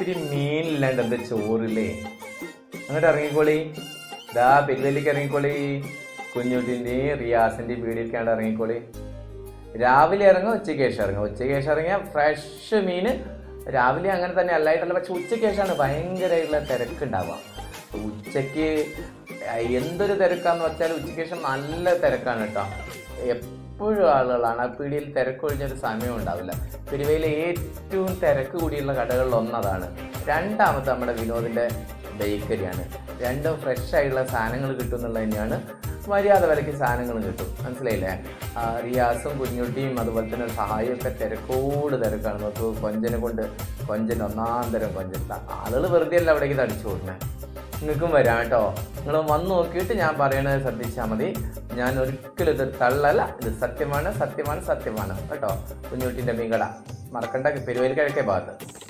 ഇത്തിരി മീനില്ലാണ്ട് എന്താ ചോറില്ലേ? അങ്ങോട്ട് ഇറങ്ങിക്കോളി. ദാ പെരുവല്ലിക്ക് ഇറങ്ങിക്കോളി. കുഞ്ഞുട്ടിന്റെയും റിയാസിന്റെയും വീടിലേക്കാണ്ട് ഇറങ്ങിക്കോളി. രാവിലെ ഇറങ്ങുക ഉച്ചയ്ക്ക് ശേഷം ഇറങ്ങുക ഉച്ചയ്ക്ക് ശേഷം ഇറങ്ങിയാൽ ഫ്രഷ് മീൻ രാവിലെ അങ്ങനെ തന്നെ അല്ലായിട്ടല്ല. പക്ഷെ ഉച്ചയ്ക്ക് ശേഷമാണ് ഭയങ്കരമായിട്ടുള്ള തിരക്കുണ്ടാവുക. ഉച്ചയ്ക്ക് എന്തൊരു തിരക്കാന്ന് വെച്ചാൽ ഉച്ചയ്ക്ക് ശേഷം നല്ല തിരക്കാണ് കേട്ടോ. എപ്പോഴും ആളുകളാണ്. ആ പീടിയിൽ തിരക്കൊഴിഞ്ഞൊരു സമയം ഉണ്ടാവില്ല. പെരുവയിലെ ഏറ്റവും തിരക്ക് കൂടിയുള്ള കടകളിൽ ഒന്നതാണ്. രണ്ടാമത്തെ നമ്മുടെ വിനോദിന്റെ ബേക്കറിയാണ്. രണ്ടും ഫ്രഷ് ആയിട്ടുള്ള സാധനങ്ങൾ കിട്ടും എന്നുള്ളത് തന്നെയാണ്. മര്യാദ വിലയ്ക്ക് സാധനങ്ങൾ കിട്ടും. മനസ്സിലായില്ലേ? റിയാസും കുഞ്ഞുട്ടിയും അതുപോലെ തന്നെ സഹായമൊക്കെ തിരക്കോട് തിരക്കാണ്. നോക്കൂ കൊഞ്ചനെ കൊണ്ട് കൊഞ്ചൻ ഒന്നാം തരം കൊഞ്ചൻ. ആളുകൾ വെറുതെ അല്ല അവിടേക്ക് തടിച്ചു കൊടുക്കുന്നത് നിങ്ങൾക്കും വരാം കേട്ടോ. നിങ്ങൾ വന്ന് നോക്കിയിട്ട് ഞാൻ പറയണത് ശ്രദ്ധിച്ചാൽ മതി. ഞാൻ ഒരിക്കലും ഇത് തള്ളല്ല. ഇത് സത്യമാണ് സത്യമാണ് സത്യമാണ്. കേട്ടോ. കുഞ്ഞുട്ടിന്റെ മീൻ കട മറക്കണ്ട പെരുവേലി കിഴക്കേ ഭാഗത്ത്.